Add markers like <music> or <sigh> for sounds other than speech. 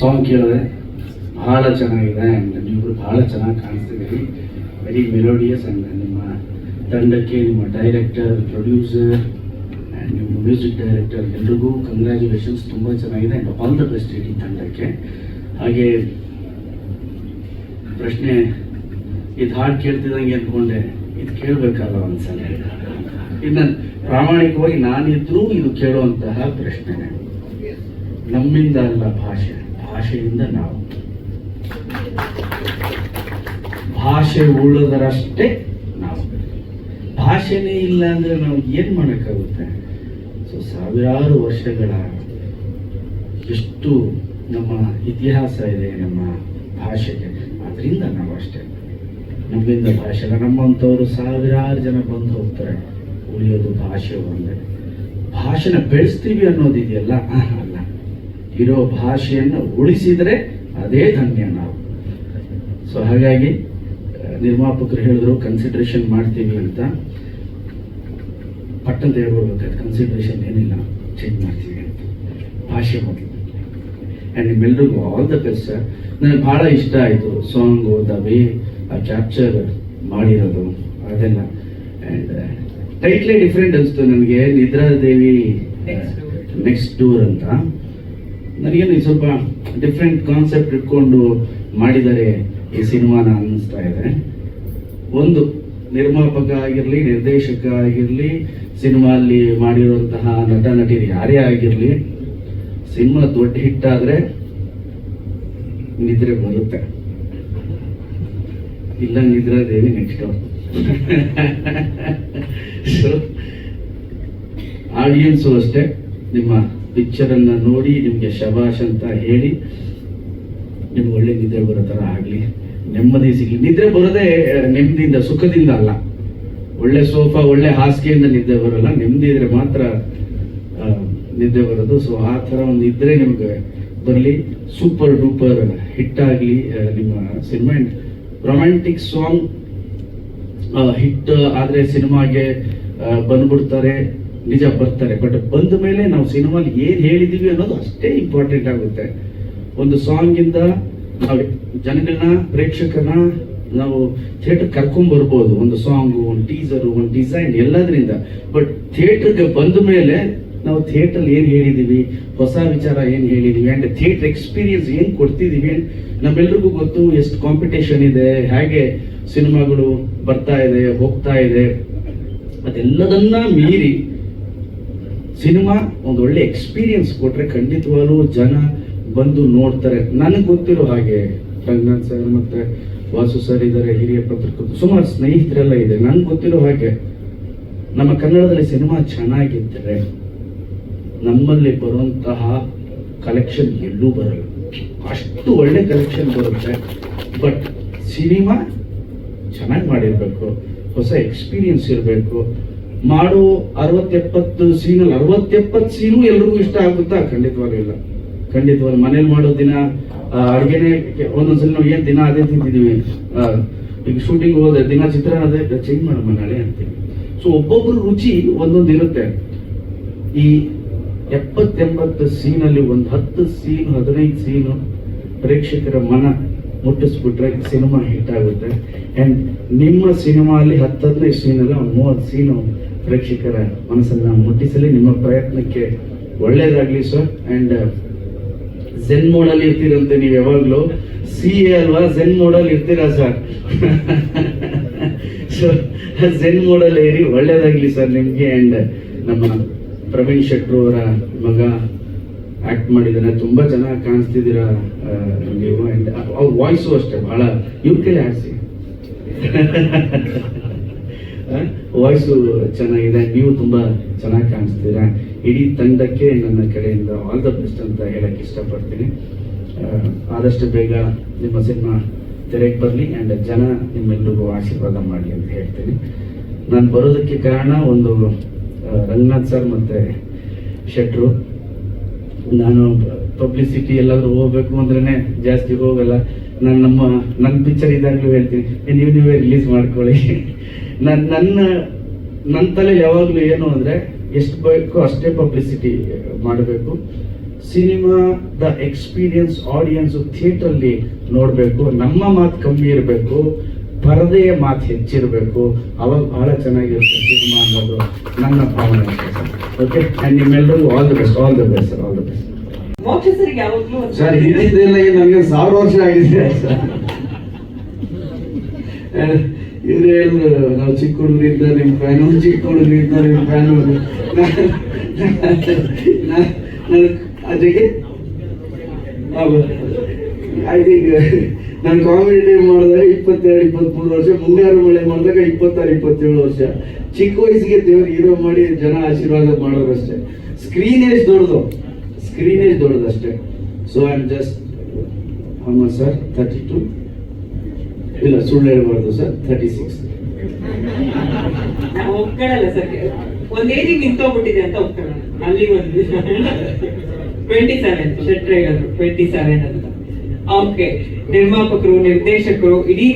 Song ಕೇಳಿದೆ ಬಹಳ ಚೆನ್ನಾಗಿದೆ ಆ್ಯಂಡ್ ನೀವಿಬ್ರು ಭಾಳ ಚೆನ್ನಾಗಿ ಕಾಣಿಸ್ತಿದ್ದೀರಿ ವೆರಿ ಮೆಲೋಡಿಯಸ್ ಆ್ಯಂಡ್ ನಿಮ್ಮ ತಂಡಕ್ಕೆ ನಿಮ್ಮ ಡೈರೆಕ್ಟರ್ ಪ್ರೊಡ್ಯೂಸರ್ ಆ್ಯಂಡ್ ನಿಮ್ಮ ಮ್ಯೂಸಿಕ್ ಡೈರೆಕ್ಟರ್ ಎಲ್ರಿಗೂ ಕಂಗ್ರ್ಯಾಚುಲೇಷನ್ಸ್ ತುಂಬ ಚೆನ್ನಾಗಿದೆ ಆ್ಯಂಡ್ ಆಲ್ ದ ಬೆಸ್ಟ್ ಇಡೀ ತಂಡಕ್ಕೆ. ಹಾಗೆ ಪ್ರಶ್ನೆ, ಇದು ಹಾಡು ಕೇಳ್ತಿದ್ದಂಗೆ ಅಂದ್ಕೊಂಡೆ, ಇದು ಕೇಳಬೇಕಲ್ಲ ಒಂದ್ಸಲ? ಇನ್ನು ಪ್ರಾಮಾಣಿಕವಾಗಿ ನಾನಿದ್ರೂ ಇದು ಕೇಳುವಂತಹ ಪ್ರಶ್ನೆ ನಮ್ಮಿಂದ ಅಲ್ಲ ಭಾಷೆ. ಭಾಷೆಯಿಂದ ನಾವು ಭಾಷೆ ಉಳ್ಳದರಷ್ಟೇ ನಾವು ಭಾಷೆನೇ ಇಲ್ಲ ಅಂದ್ರೆ ನಾವು ಏನು ಮಾಡೋಕ್ಕಾಗುತ್ತೆ? ಸೊ ಸಾವಿರಾರು ವರ್ಷಗಳ ಎಷ್ಟು ನಮ್ಮ ಇತಿಹಾಸ ಇದೆ ನಮ್ಮ ಭಾಷೆಗೆ. ಅದರಿಂದ ನಾವು ಅಷ್ಟೇ. ನಮ್ಮಿಂದ ಭಾಷೆ ನಮ್ಮಂಥವರು ಸಾವಿರಾರು ಜನ ಬಂದು ಹೋಗ್ತಾರೆ ಉಳಿಯೋದು ಭಾಷೆ ಒಂದೇ. ಭಾಷೆನ ಬೆಳೆಸ್ತೀವಿ ಅನ್ನೋದಿದೆಯಲ್ಲ? ಇರೋ ಭಾಷೆಯನ್ನು ಉಳಿಸಿದರೆ ಅದೇ ಧನ್ಯ ನಾವು. ಸೊ ಹಾಗಾಗಿ ನಿರ್ಮಾಪಕರು ಹೇಳಿದ್ರು ಕನ್ಸಿಡ್ರೇಷನ್ ಮಾಡ್ತೀವಿ ಅಂತ. ಪಟ್ಟಂತ ಹೇಳ್ಬೋದು ಕನ್ಸಿಡ್ರೇಷನ್ ಏನಿಲ್ಲ ಚೇಂಜ್ ಮಾಡ್ತೀವಿ ಅಂತ. ಭಾಷೆ ಮೊದಲು. ಆ್ಯಂಡ್ ನಿಮ್ಮೆಲ್ರಿಗೂ ಆಲ್ ದ ಬೆಸ್ಟ್ ಸರ್ ನನಗೆ ಭಾಳ ಇಷ್ಟ ಆಯಿತು ಸಾಂಗು ದ ವೇ ಕ್ಯಾಪ್ಚರ್ ಮಾಡಿರೋದು ಅದೆಲ್ಲ. ಆ್ಯಂಡ್ ಟೈಟ್ಲೇ ಡಿಫ್ರೆಂಟ್ ಅನಿಸ್ತು ನನಗೆ ನಿದ್ರಾದೇವಿ ನೆಕ್ಸ್ಟ್ ಟೂರ್ ಅಂತ. ನನಗೇನು ಸ್ವಲ್ಪ ಡಿಫ್ರೆಂಟ್ ಕಾನ್ಸೆಪ್ಟ್ ಇಟ್ಕೊಂಡು ಮಾಡಿದ್ದಾರೆ ಈ ಸಿನಿಮಾನ ಅನ್ನಿಸ್ತಾ ಇದೆ. ಒಂದು, ನಿರ್ಮಾಪಕ ಆಗಿರಲಿ, ನಿರ್ದೇಶಕ ಆಗಿರಲಿ ಸಿನಿಮಾ ಅಲ್ಲಿ ಮಾಡಿರುವಂತಹ ನಟ ನಟಿ ಯಾರೇ ಆಗಿರಲಿ, ಸಿನಿಮಾ ದೊಡ್ಡ ಹಿಟ್ ಆದ್ರೆ ನಿದ್ರೆ ಬರುತ್ತೆ. ಇಲ್ಲ ನಿದ್ರೆ ದೇವಿ ನೆಕ್ಸ್ಟ್ ಆಡಿಯನ್ಸು ಅಷ್ಟೇ, ನಿಮ್ಮ ಪಿಕ್ಚರ್ ಅನ್ನ ನೋಡಿ ನಿಮ್ಗೆ ಶಬಾಷ್ ಅಂತ ಹೇಳಿ, ನಿಮ್ಗೆ ಒಳ್ಳೆ ನಿದ್ರೆ ಬರೋ ಥರ ಆಗಲಿ. ನೆಮ್ಮದಿ ಸಿಗಲಿ. ನಿದ್ರೆ ಬರೋದೇ ನೆಮ್ಮದಿಯಿಂದ, ಸುಖದಿಂದ ಅಲ್ಲ. ಒಳ್ಳೆ ಸೋಫಾ ಒಳ್ಳೆ ಹಾಸಿಗೆಯಿಂದ ನಿದ್ದೆ ಬರೋಲ್ಲ. ನೆಮ್ಮದಿ ಇದ್ರೆ ಮಾತ್ರ ನಿದ್ದೆ ಬರೋದು. ಸೊ ಆ ಥರ ಒಂದು ಇದ್ರೆ ನಿಮ್ಗೆ ಬರಲಿ. ಸೂಪರ್ ಡೂಪರ್ ಹಿಟ್ ಆಗಲಿ ನಿಮ್ಮ ಸಿನಿಮಾ ರೊಮ್ಯಾಂಟಿಕ್ ಸಾಂಗ್ ಹಿಟ್ ಆದ್ರೆ ಸಿನಿಮಾಗೆ ಬಂದ್ಬಿಡ್ತಾರೆ. ನಿಜ ಬರ್ತಾರೆ. ಬಟ್ ಬಂದ ಮೇಲೆ ನಾವು ಸಿನಿಮಾಲಿ ಏನು ಹೇಳಿದೀವಿ ಅನ್ನೋದು ಅಷ್ಟೇ ಇಂಪಾರ್ಟೆಂಟ್ ಆಗುತ್ತೆ. ಒಂದು ಸಾಂಗ್ ಇಂದ ನಾವು ಜನಗಳನ್ನ ಪ್ರೇಕ್ಷಕರನ್ನ ನಾವು ಥಿಯೇಟರ್ ಕರ್ಕೊಂಡ್ ಬರ್ಬೋದು. ಒಂದು ಸಾಂಗು ಒಂದು ಟೀಸರು ಒಂದು ಡಿಸೈನ್ ಎಲ್ಲದರಿಂದ. ಬಟ್ ಥಿಯೇಟರ್ಗೆ ಬಂದ ಮೇಲೆ ನಾವು ಥಿಯೇಟರ್ ಏನು ಹೇಳಿದೀವಿ? ಹೊಸ ವಿಚಾರ ಏನು ಹೇಳಿದೀವಿ? ಅಂಡ್ ಥಿಯೇಟರ್ ಎಕ್ಸ್ಪೀರಿಯನ್ಸ್ ಏನು ಕೊಡ್ತಿದ್ದೀವಿ ಆ್ಯಂಡ್ ನಮ್ಮೆಲ್ರಿಗೂ ಗೊತ್ತು ಎಷ್ಟು ಕಾಂಪಿಟೇಷನ್ ಇದೆ, ಹೇಗೆ ಸಿನಿಮಾಗಳು ಬರ್ತಾ ಇದೆ, ಹೋಗ್ತಾ ಇದೆ. ಅದೆಲ್ಲದನ್ನ ಮೀರಿ ಸಿನಿಮಾ ಒಂದು ಒಳ್ಳೆ ಎಕ್ಸ್ಪೀರಿಯನ್ಸ್ ಕೊಟ್ಟರೆ ಖಂಡಿತವಾಗ್ಲೂ ಜನ ಬಂದು ನೋಡ್ತಾರೆ. ನನಗೆ ಗೊತ್ತಿರೋ ಹಾಗೆ ರಂಗನಾಥ್ ಸರ್ ಮತ್ತೆ ವಾಸು ಸರ್ ಇದ್ದಾರೆ ಹಿರಿಯ ಪತ್ರಕರ್ತರು, ಸುಮಾರು ಸ್ನೇಹಿತರೆಲ್ಲ ಇದೆ. ನನ್ಗೆ ಗೊತ್ತಿರೋ ಹಾಗೆ ನಮ್ಮ ಕನ್ನಡದಲ್ಲಿ ಸಿನಿಮಾ ಚೆನ್ನಾಗಿದ್ದರೆ ನಮ್ಮಲ್ಲಿ ಬರುವಂತಹ ಕಲೆಕ್ಷನ್ ಎಲ್ಲೂ ಬರಲ್ಲ. ಅಷ್ಟು ಒಳ್ಳೆ ಕಲೆಕ್ಷನ್ ಬರುತ್ತೆ. ಬಟ್ ಸಿನಿಮಾ ಚೆನ್ನಾಗಿ ಮಾಡಿರಬೇಕು. ಹೊಸ ಎಕ್ಸ್ಪೀರಿಯನ್ಸ್ ಇರಬೇಕು. ಮಾಡೋ ಅರವತ್ತೆಪ್ಪತ್ತು ಸೀನಲ್ಲಿ ಅರವತ್ತೆಪ್ಪತ್ತು ಸೀನು ಎಲ್ರಿಗೂ ಇಷ್ಟ ಆಗುತ್ತಾ? ಖಂಡಿತವಾಗ್ಲೂ ಇಲ್ಲ. ಖಂಡಿತವಾಗ್ಲೂ ಮನೇಲಿ ಮಾಡೋ ದಿನ ಅಡುಗೆನೆ ಒಂದೊಂದ್ಸಲ ನಾವು ಏನ್ ದಿನ ಅದೇ ತಿಂತಿದೀವಿ ಆ, ಈಗ ಶೂಟಿಂಗ್ ಹೋದ್ರೆ ದಿನ ಚಿತ್ರಾನ್ನ ಅದೇ ಚೇಂಜ್ ಮಾಡಮ್ಮ ನಾಳೆ ಅಂತೀವಿ. ಸೊ ಒಬ್ಬೊಬ್ರು ರುಚಿ ಒಂದೊಂದು ಇರುತ್ತೆ. ಈ ಎಪ್ಪತ್ತೆಂಬತ್ತು ಸೀನಲ್ಲಿ ಒಂದು ಹತ್ತು ಸೀನ್ ಹದಿನೈದು ಸೀನು ಪ್ರೇಕ್ಷಕರ ಮನ ಮುಟ್ಟಿಸ್ಬಿಟ್ರೆ ಸಿನಿಮಾ ಹಿಟ್ ಆಗುತ್ತೆ. ಅಂಡ್ ನಿಮ್ಮ ಸಿನಿಮಾ ಅಲ್ಲಿ ಸೀನ್ ಅಲ್ಲ ಮೂವತ್ತು ಸೀನು ಪ್ರೇಕ್ಷಕರ ಮನಸ್ಸನ್ನು ಮುಟ್ಟಿಸಲಿ ನಿಮ್ಮ ಪ್ರಯತ್ನಕ್ಕೆ ಒಳ್ಳೆಯದಾಗಲಿ ಸರ್ ಅಂಡ್ ಜೆನ್ ಮೋಡಲ್ಲಿ ಇರ್ತೀರಂತೆ ನೀವು ಯಾವಾಗಲೂ. ಸಿ ಎ ಅಲ್ವಾ? ಜೆನ್ ಮೋಡಲ್ ಇರ್ತೀರಾ ಸರ್ ಸೊ ಜೆನ್ ಮೋಡಲ್ ಏರಿ ಒಳ್ಳೇದಾಗಲಿ ಸರ್ ನಿಮಗೆ. ಅಂಡ್ ನಮ್ಮ ಪ್ರವೀಣ್ ಶೆಟ್ರು ಅವರ ಮಗ ಆಕ್ಟ್ ಮಾಡಿದ್ದಾನೆ ತುಂಬಾ ಚೆನ್ನಾಗಿ ಕಾಣಿಸ್ತಿದ್ದೀರಾ ಆ, ನೀವು. ಆ್ಯಂಡ್ ಅವ್ರ ವಾಯ್ಸು ಅಷ್ಟೇ ಬಹಳ ಇವ್ರ ಕೈಲಿ ಆಡಿಸಿ <laughs> ವಾಯ್ಸು ಚೆನ್ನಾಗಿದೆ, ನೀವು ತುಂಬ ಚೆನ್ನಾಗಿ ಕಾಣಿಸ್ತೀರಾ? ಇಡೀ ತಂಡಕ್ಕೆ ನನ್ನ ಕಡೆಯಿಂದ ಆಲ್ ದ ಬೆಸ್ಟ್ ಅಂತ ಹೇಳಕ್ಕೆ ಇಷ್ಟಪಡ್ತೀನಿ. ಆದಷ್ಟು ಬೇಗ ನಿಮ್ಮ ಸಿನಿಮಾ ತೆರೆಗೆ ಬರಲಿ ಆ್ಯಂಡ್ ಜನ ನಿಮ್ಮೆಲ್ಲರಿಗೂ ಆಶೀರ್ವಾದ ಮಾಡಲಿ ಅಂತ ಹೇಳ್ತೀನಿ. ನಾನು ಬರೋದಕ್ಕೆ ಕಾರಣ ಒಂದು ರಂಗನಾಥ್ ಸರ್ ಮತ್ತು ಶೆಟ್ರು. ನಾನು ಪಬ್ಲಿಸಿಟಿ ಎಲ್ಲಾದರೂ ಹೋಗ್ಬೇಕು ಅಂದ್ರೇ ಜಾಸ್ತಿ ಹೋಗಲ್ಲ. ನಾನು ನಮ್ಮ ನನ್ನ ಪಿಕ್ಚರ್ ಇದಾಗ್ಲೂ ಹೇಳ್ತೀನಿ. "ಏ, ನೀವು ನೀವೇ ರಿಲೀಸ್ ಮಾಡ್ಕೊಳ್ಳಿ. ನನ್ನ ನನ್ನ ನನ್ನ ತಲೆ ಯಾವಾಗಲೂ ಏನು ಅಂದ್ರೆ ಎಷ್ಟು ಬೇಕೋ ಅಷ್ಟೇ ಪಬ್ಲಿಸಿಟಿ ಮಾಡಬೇಕು. ಸಿನಿಮಾದ ಎಕ್ಸ್ಪೀರಿಯನ್ಸ್ ಆಡಿಯನ್ಸ್ ಥಿಯೇಟ್ರಲ್ಲಿ ನೋಡಬೇಕು. ನಮ್ಮ ಮಾತು ಕಮ್ಮಿ ಇರಬೇಕು. ಪರದೆಯ ಮಾತು ಹೆಚ್ಚಿರಬೇಕು. ಅವಾಗ ಬಹಳ ಚೆನ್ನಾಗಿರುತ್ತೆ ಸಿನಿಮಾ ಅನ್ನೋದು. ನನ್ನ ಭಾವನೆ. ಓಕೆ ಆ್ಯಂಡ್ ನಿಮ್ಮೆಲ್ಲರಿಗೂ all the best all the best sir all the best Moksha ಸರಿಗೆ ಯಾವಾಗ್ಲೂ ಸರ್ ಹಿಂದಿದ್ದೆಲ್ಲ ನನಗೆ ಸಾವಿರ ವರ್ಷ ಆಗಿದೆ. ಇವ್ರು ಹೇಳಿದ್ರು ನಾವು ಚಿಕ್ಕ ಹುಡುಗರಿಂದ ನಿಮ್ಮ ಫ್ಯಾನು ಚಿಕ್ಕ ಹುಡುಗರಿಂದ ನಿಮ್ಮ ಫ್ಯಾನು ಅದಕ್ಕೆ ಐ ಥಿಂಕ್ ನಾನು ಕಾಮಿಡಿ ಟೈಮ್ ಮಾಡಿದಾಗ ಇಪ್ಪತ್ತೆರಡು, ಇಪ್ಪತ್ಮೂರು ವರ್ಷ, ಮುಂಗಾರು ಮಳೆ ಮಾಡಿದಾಗ ಇಪ್ಪತ್ತಾರು, ಇಪ್ಪತ್ತೇಳು ವರ್ಷ. ಚಿಕ್ಕ ವಯಸ್ಸಿಗೆ ದೇವ್ರು ಹೀರೋ ಮಾಡಿ ಜನ ಆಶೀರ್ವಾದ ಮಾಡೋದಷ್ಟೇ. ಏಜ್ ದೊಡ್ಡದು. ಸ್ಕ್ರೀನೇಜ್ ದೊಡ್ಡದಷ್ಟೇ so I am just am sir thirty two ಇಲ್ಲ, ಸುಳ್ಳು ಹೇಳ್ಬಾರ್ದು ಸರ್ ತರ್ಟಿ ಸಿಕ್ಸ್ ನಾವು ಒಪ್ಕೊಳ್ಳಲ್ಲ ಸರ್ ಒಂದ್ ಏಜಿಗೆ ನಿಂತೋಗ್ಬಿಟ್ಟಿದೆ ಅಂತ ಒಪ್ಕೊಳ್ಳೋಣ ಅಲ್ಲಿ ಒಂದು ಟ್ವೆಂಟಿ ಸೆವೆನ್ ಶೆಟ್ರ್ ಹೇಳಿದ್ರು ಟ್ವೆಂಟಿ ಸೆವೆನ್ ಅಂತ. ಓಕೆ ನಿರ್ಮಾಪಕರು, ನಿರ್ದೇಶಕರು, ಇಡೀ